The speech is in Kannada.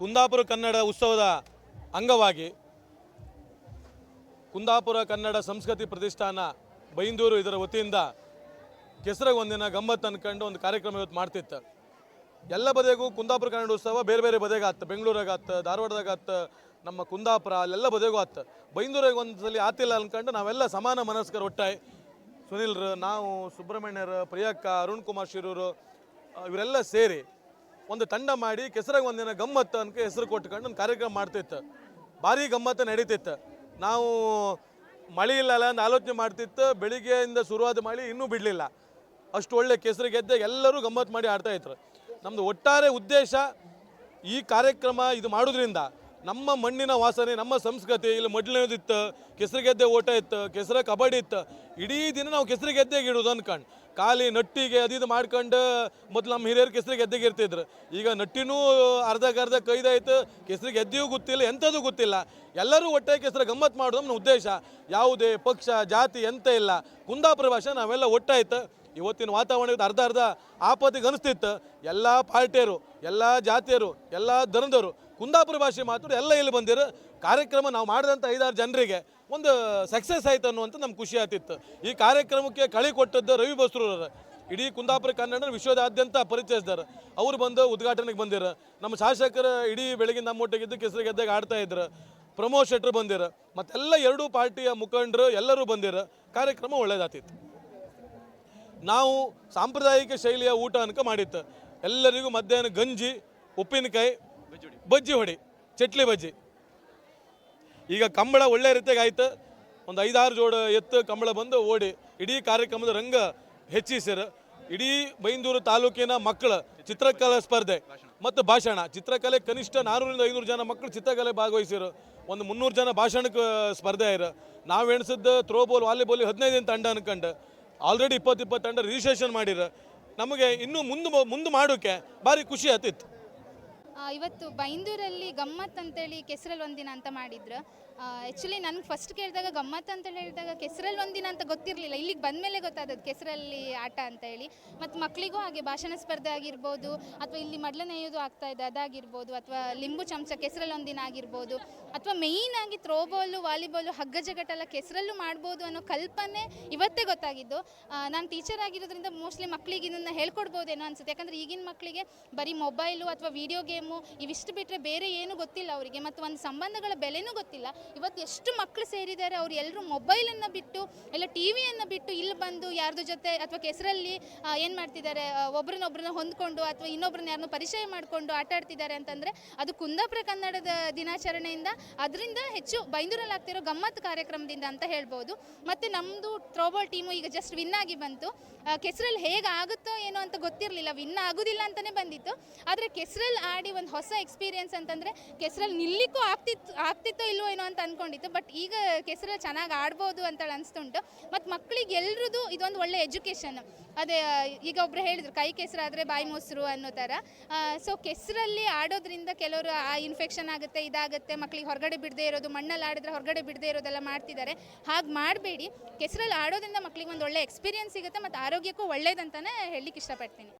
ಕುಂದಾಪುರ ಕನ್ನಡ ಉತ್ಸವದ ಅಂಗವಾಗಿ ಕುಂದಾಪುರ ಕನ್ನಡ ಸಂಸ್ಕೃತಿ ಪ್ರತಿಷ್ಠಾನ ಬೈಂದೂರು ಇದರ ವತಿಯಿಂದ ಕೆಸರಾಗ ಒಂದಿನ ಗಮ್ಮತ್ತು ಅನ್ಕೊಂಡು ಒಂದು ಕಾರ್ಯಕ್ರಮ ಇವತ್ತು ಮಾಡ್ತಿತ್ತು. ಎಲ್ಲ ಬದಿಗೂ ಕುಂದಾಪುರ ಕನ್ನಡ ಉತ್ಸವ ಬೇರೆ ಬೇರೆ ಬದಿಗೆ ಆತು ಬೆಂಗಳೂರಾಗ ಆತು ಧಾರವಾಡದಾಗ ಆತು ನಮ್ಮ ಕುಂದಾಪುರ ಅಲ್ಲೆಲ್ಲ ಬದಿಗೂ ಆತ ಬೈಂದೂರಾಗ ಒಂದು ಸಲ ಆತಿಲ್ಲ ಅನ್ಕೊಂಡು ನಾವೆಲ್ಲ ಸಮಾನ ಮನಸ್ಕರ ಒಟ್ಟಾಯಿ. ಸುನಿಲ್ರು, ನಾವು ಸುಬ್ರಹ್ಮಣ್ಯರು, ಪ್ರಿಯಕ್ಕ, ಅರುಣ್ ಕುಮಾರ್ ಶಿರೂರು ಇವರೆಲ್ಲ ಸೇರಿ ಒಂದು ತಂಡ ಮಾಡಿ ಕೆಸರಾಗಿ ಒಂದಿನ ಗಮ್ಮತ್ತು ಅನ್ಕ ಹೆಸರು ಕೊಟ್ಕೊಂಡು ಒಂದು ಕಾರ್ಯಕ್ರಮ ಮಾಡ್ತಿತ್ತು. ಭಾರಿ ಗಮ್ಮತ್ತು ನಡೀತಿತ್ತು. ನಾವು ಮಳೆ ಇಲ್ಲಲ್ಲ ಅಂತ ಆಲೋಚನೆ ಮಾಡ್ತಿತ್ತು, ಬೆಳಿಗ್ಗೆಯಿಂದ ಶುರುವಾದ ಮಳೆ ಇನ್ನೂ ಬಿಡಲಿಲ್ಲ. ಅಷ್ಟು ಒಳ್ಳೆ ಕೆಸರು ಗೆದ್ದೆ ಎಲ್ಲರೂ ಗಮ್ಮತ್ತು ಮಾಡಿ ಆಡ್ತಾ ಇದ್ರು. ನಮ್ಮದು ಒಟ್ಟಾರೆ ಉದ್ದೇಶ ಈ ಕಾರ್ಯಕ್ರಮ ಇದು ಮಾಡೋದ್ರಿಂದ ನಮ್ಮ ಮಣ್ಣಿನ ವಾಸನೆ, ನಮ್ಮ ಸಂಸ್ಕೃತಿ ಇಲ್ಲಿ ಮೊದಲನೇದಿತ್ತು, ಕೆಸರು ಗೆದ್ದೆ ಓಟ ಇತ್ತು, ಕೆಸರ ಕಬಡ್ಡಿ ಇತ್ತು. ಇಡೀ ದಿನ ನಾವು ಕೆಸರು ಗೆದ್ದೆಗೆ ಇಡೋದು ಅನ್ಕಂಡು. ಖಾಲಿ ನಟ್ಟಿಗೆ ಅದು ಇದು ಮಾಡ್ಕೊಂಡು ಮೊದಲು ನಮ್ಮ ಹಿರಿಯರು ಕೆಸರು ಗೆದ್ದೆಗೆ ಇರ್ತಿದ್ರು. ಈಗ ನಟ್ಟಿನೂ ಅರ್ಧಕ್ಕರ್ಧ ಕೈದಾಯ್ತು ಕೆಸರು ಗೆದ್ದೆಯೂ ಗೊತ್ತಿಲ್ಲ ಎಂಥದ್ದು ಗೊತ್ತಿಲ್ಲ. ಎಲ್ಲರೂ ಒಟ್ಟಾಗಿ ಕೆಸರು ಗಮ್ಮತ್ ಮಾಡೋದು ನಮ್ಮ ಉದ್ದೇಶ. ಯಾವುದೇ ಪಕ್ಷ, ಜಾತಿ, ಎಂತ ಇಲ್ಲ. ಕುಂದಾಪುರ ಭಾಷೆ ನಾವೆಲ್ಲ ಒಟ್ಟಾಯ್ತು. ಇವತ್ತಿನ ವಾತಾವರಣಕ್ಕೆ ಅರ್ಧ ಅರ್ಧ ಆಪತ್ತಿಗೆ ಅನಿಸ್ತಿತ್ತು. ಎಲ್ಲ ಪಾರ್ಟಿಯರು, ಎಲ್ಲ ಜಾತಿಯರು, ಎಲ್ಲ ಧರ್ಮದವರು ಕುಂದಾಪುರ ಭಾಷೆ ಮಾತಾಡಿ ಎಲ್ಲ ಇಲ್ಲಿ ಬಂದಿರು. ಕಾರ್ಯಕ್ರಮ ನಾವು ಮಾಡಿದಂಥ ಐದಾರು ಜನರಿಗೆ ಒಂದು ಸಕ್ಸಸ್ ಆಯ್ತು ಅನ್ನುವಂಥ ನಮ್ಗೆ ಖುಷಿ ಆಗ್ತಿತ್ತು. ಈ ಕಾರ್ಯಕ್ರಮಕ್ಕೆ ಕಳಿ ಕೊಟ್ಟದ್ದು ರವಿ ಬಸ್ರೂರರು ಇಡೀ ಕುಂದಾಪುರ ಕನ್ನಡ ವಿಶ್ವದಾದ್ಯಂತ ಪರಿಚಯಿಸಿದಾರೆ ಅವ್ರು ಬಂದು ಉದ್ಘಾಟನೆಗೆ ಬಂದಿರ. ನಮ್ಮ ಶಾಸಕರು ಇಡೀ ಬೆಳಗ್ಗೆ ನಮ್ಮೊಟ್ಟಿಗಿದ್ದು ಕೆಸರು ಗೆದ್ದಾಗ ಆಡ್ತಾ ಇದ್ರು. ಪ್ರಮೋದ್ ಶೆಟ್ರು ಬಂದಿರ. ಮತ್ತೆಲ್ಲ ಎರಡೂ ಪಾರ್ಟಿಯ ಮುಖಂಡರು ಎಲ್ಲರೂ ಬಂದಿರ. ಕಾರ್ಯಕ್ರಮ ಒಳ್ಳೇದಾತಿತ್ತು ನಾವು ಸಾಂಪ್ರದಾಯಿಕ ಶೈಲಿಯ ಊಟ ಅನ್ಕ ಮಾಡಿತ್ತು. ಎಲ್ಲರಿಗೂ ಮಧ್ಯಾಹ್ನ ಗಂಜಿ, ಉಪ್ಪಿನಕಾಯಿ ಬಜ್ಜಿ ಹೊಡಿ. ಚಟ್ಲಿ ಬಜ್ಜಿ. ಈಗ ಕಂಬಳ ಒಳ್ಳೆ ರೀತಿಯಾಗಿ ಆಯ್ತು. ಒಂದು ಐದಾರು ಜೋಡ ಎತ್ತು ಕಂಬಳ ಬಂದು ಓಡಿ, ಇಡೀ ಕಾರ್ಯಕ್ರಮದ ರಂಗ ಹೆಚ್ಚಿಸಿರ. ಇಡೀ ಬೈಂದೂರು ತಾಲೂಕಿನ ಮಕ್ಕಳು ಚಿತ್ರಕಲಾ ಸ್ಪರ್ಧೆ ಮತ್ತು ಭಾಷಣ. ಚಿತ್ರಕಲೆ ಕನಿಷ್ಠ ನಾನೂರಿಂದ ಐನೂರು ಜನ ಮಕ್ಕಳು ಚಿತ್ರಕಲೆ ಭಾಗವಹಿಸಿರು. ಒಂದು ಮುನ್ನೂರು ಜನ ಭಾಷಣಕ್ಕೆ ಸ್ಪರ್ಧೆ ಇರ ನಾವು ಎಣಿಸಿದ್ದು ಥ್ರೋಬಾಲ್ ವಾಲಿಬಾಲ್ ಹದಿನೈದು ತಂಡ ಅನ್ಕಂಡು. ಆಲ್ರೆಡಿ ಇಪ್ಪತ್ತು ಇಪ್ಪತ್ತು ತಂಡ ರಿಜಿಸ್ಟ್ರೇಷನ್ ಮಾಡಿರ. ನಮಗೆ ಇನ್ನೂ ಮುಂದೆ ಮುಂದೆ ಮಾಡೋಕ್ಕೆ ಭಾರಿ ಖುಷಿ ಆತಿತ್ತು ಇವತ್ತು ಬೈಂದೂರಲ್ಲಿ ಗಮ್ಮತ್ ಅಂತೇಳಿ ಕೆಸರಲ್ಲಿ ಒಂದಿನ ಅಂತ ಮಾಡಿದ್ರು. ಆ್ಯಕ್ಚುಲಿ ನನಗೆ ಫಸ್ಟ್ ಕೇಳಿದಾಗ ಗಮ್ಮತ್ ಅಂತೇಳಿ ಹೇಳಿದಾಗ ಕೆಸರಲ್ಲಿ ಒಂದಿನ ಅಂತ ಗೊತ್ತಿರಲಿಲ್ಲ. ಇಲ್ಲಿಗೆ ಬಂದಮೇಲೆ ಗೊತ್ತಾದದ್ದು ಕೆಸರಲ್ಲಿ ಆಟ ಅಂತ ಹೇಳಿ ಮತ್ತು ಮಕ್ಕಳಿಗೂ ಹಾಗೆ ಭಾಷಣ ಸ್ಪರ್ಧೆ ಆಗಿರ್ಬೋದು, ಅಥವಾ ಇಲ್ಲಿ ಮಡ್ಲ ನೇಯೋದು ಆಗ್ತಾ ಇದೆ ಅದಾಗಿರ್ಬೋದು, ಅಥವಾ ಲಿಂಬು ಚಮಚ ಕೆಸರಲ್ಲಿ ಒಂದಿನ ಆಗಿರ್ಬೋದು, ಅಥವಾ ಮೇಯ್ನ್ ಆಗಿ ಥ್ರೋಬಾಲು ವಾಲಿಬಾಲು ಹಗ್ಗ ಜಗಟ್ಟೆಲ್ಲ ಕೆಸರಲ್ಲೂ ಮಾಡ್ಬೋದು ಅನ್ನೋ ಕಲ್ಪನೆ ಇವತ್ತೇ ಗೊತ್ತಾಗಿದ್ದು. ನಾನು ಟೀಚರ್ ಆಗಿರೋದ್ರಿಂದ ಮೋಸ್ಟ್ಲಿ ಮಕ್ಕಳಿಗೆ ಇದನ್ನು ಹೇಳ್ಕೊಡ್ಬೋದೇನೋ ಅನ್ಸುತ್ತೆ. ಯಾಕಂದರೆ ಈಗಿನ ಮಕ್ಕಳಿಗೆ ಬರೀ ಮೊಬೈಲು ಅಥವಾ ವಿಡಿಯೋ ಗೇಮು ಇವಿಷ್ಟು ಬಿಟ್ಟರೆ ಬೇರೆ ಏನು ಗೊತ್ತಿಲ್ಲ ಅವರಿಗೆ. ಮತ್ತು ಒಂದು ಸಂಬಂಧಗಳ ಬೆಲೆನೂ ಗೊತ್ತಿಲ್ಲ. ಇವತ್ತು ಎಷ್ಟು ಮಕ್ಕಳು ಸೇರಿದ್ದಾರೆ ಅವ್ರು ಎಲ್ಲರೂ ಮೊಬೈಲನ್ನು ಬಿಟ್ಟು, ಎಲ್ಲ ಟಿ ವಿಯನ್ನು ಬಿಟ್ಟು ಇಲ್ಲಿ ಬಂದು ಯಾರ್ದು ಜೊತೆ ಅಥವಾ ಕೆಸರಲ್ಲಿ ಏನು ಮಾಡ್ತಿದ್ದಾರೆ ಒಬ್ರನ್ನೊಬ್ರನ್ನ ಹೊಂದ್ಕೊಂಡು ಅಥವಾ ಇನ್ನೊಬ್ರನ್ನ ಯಾರನ್ನೂ ಪರಿಚಯ ಮಾಡಿಕೊಂಡು ಆಟ ಆಡ್ತಿದ್ದಾರೆ ಅಂತಂದರೆ ಅದು ಕುಂದಾಪುರ ಕನ್ನಡದ ದಿನಾಚರಣೆಯಿಂದ ಅದರಿಂದ ಹೆಚ್ಚು ಬೈಂದೂರಲ್ಲಿ ಆಗ್ತಿರೋ ಗಮ್ಮತ್ತು ಕಾರ್ಯಕ್ರಮದಿಂದ ಅಂತ ಹೇಳ್ಬೋದು. ಮತ್ತು ನಮ್ಮದು ಥ್ರೋಬಾಲ್ ಟೀಮು ಈಗ ಜಸ್ಟ್ ವಿನ್ ಆಗಿ ಬಂತು. ಕೆಸರಲ್ಲಿ ಹೇಗೆ ಆಗುತ್ತೋ ಏನೋ ಅಂತ ಗೊತ್ತಿರಲಿಲ್ಲ. ವಿನ್ ಆಗೋದಿಲ್ಲ ಅಂತಲೇ ಬಂದಿತ್ತು. ಆದರೆ ಕೆಸರಲ್ಲಿ ಆಡಿ ಒಂದು ಹೊಸ ಎಕ್ಸ್ಪೀರಿಯನ್ಸ್ ಅಂತಂದರೆ ಕೆಸರಲ್ಲಿ ನಿಲ್ಲಿಕ್ಕೂ ಆಗ್ತಿತ್ತು ಆಗ್ತಿತ್ತೋ ಇಲ್ವೋ ಏನೋ ಅಂತ ಅಂದ್ಕೊಂಡಿತ್ತು ಬಟ್ ಈಗ ಕೆಸರಲ್ಲಿ ಚೆನ್ನಾಗಿ ಆಡ್ಬೋದು ಅಂತೇಳಿ ಅನಿಸ್ತುಂಟು. ಮತ್ತು ಮಕ್ಕಳಿಗೆ ಎಲ್ರದ್ದು ಇದೊಂದು ಒಳ್ಳೆ ಎಜುಕೇಷನ್ ಅದೇ, ಈಗ ಒಬ್ರು ಹೇಳಿದ್ರು, ಕೈ ಕೆಸರಾದರೆ ಬಾಯಿ ಮೊಸರು ಅನ್ನೋ ಥರ ಸೊ ಕೆಸರಲ್ಲಿ ಆಡೋದ್ರಿಂದ ಕೆಲವರು ಆ ಇನ್ಫೆಕ್ಷನ್ ಆಗುತ್ತೆ, ಇದಾಗುತ್ತೆ ಮಕ್ಕಳಿಗೆ ಹೊರಗಡೆ ಬಿಡದೆ ಇರೋದು, ಮಣ್ಣಲ್ಲಿ ಆಡಿದ್ರೆ ಹೊರಗಡೆ ಬಿಡದೆ ಇರೋದೆಲ್ಲ ಮಾಡ್ತಿದ್ದಾರೆ. ಹಾಗೆ ಮಾಡಬೇಡಿ. ಕೆಸರಲ್ಲಿ ಆಡೋದ್ರಿಂದ ಮಕ್ಕಳಿಗೆ ಒಂದು ಒಳ್ಳೆ ಎಕ್ಸ್ಪೀರಿಯೆನ್ಸ್ ಸಿಗುತ್ತೆ, ಮತ್ತು ಆರೋಗ್ಯಕ್ಕೂ ಒಳ್ಳೇದಂತಲೇ ಹೇಳಲಿಕ್ಕೆ ಇಷ್ಟಪಡ್ತೀನಿ.